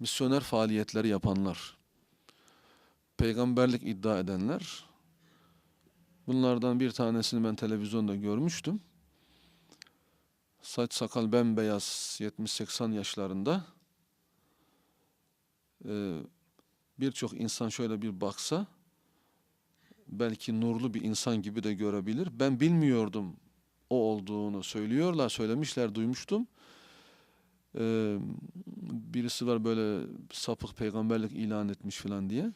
misyoner faaliyetleri yapanlar, peygamberlik iddia edenler, bunlardan bir tanesini ben televizyonda görmüştüm. Saç sakal bembeyaz 70-80 yaşlarında. Ee, Birçok insan şöyle bir baksa belki nurlu bir insan gibi de görebilir. Ben bilmiyordum o olduğunu söylüyorlar, söylemişler, duymuştum. Ee, birisi var böyle sapık peygamberlik ilan etmiş falan diye.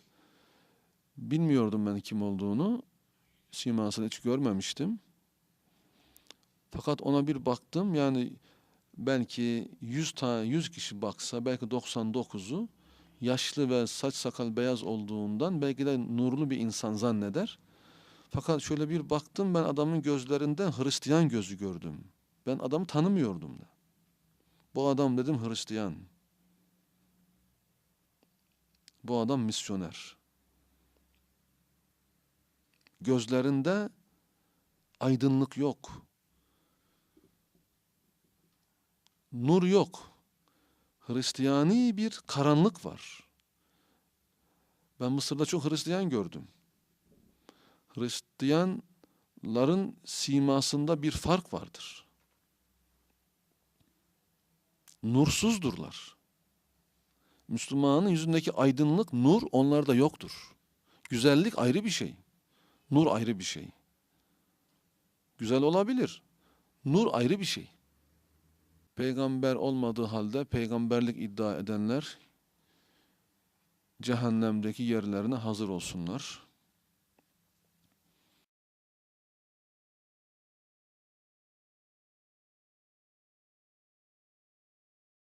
Bilmiyordum ben kim olduğunu. Simasını hiç görmemiştim. Fakat ona bir baktım yani belki 100 tane 100 kişi baksa belki 99'u yaşlı ve saç sakal beyaz olduğundan belki de nurlu bir insan zanneder. Fakat şöyle bir baktım ben adamın gözlerinden Hristiyan gözü gördüm. Ben adamı tanımıyordum da. Bu adam dedim Hristiyan. Bu adam misyoner. Gözlerinde aydınlık yok. Nur yok. Hristiyani bir karanlık var. Ben Mısır'da çok Hristiyan gördüm. Hristiyanların simasında bir fark vardır. Nursuzdurlar. Müslümanın yüzündeki aydınlık, nur onlarda yoktur. Güzellik ayrı bir şey. Nur ayrı bir şey. Güzel olabilir. Nur ayrı bir şey. Peygamber olmadığı halde peygamberlik iddia edenler cehennemdeki yerlerine hazır olsunlar.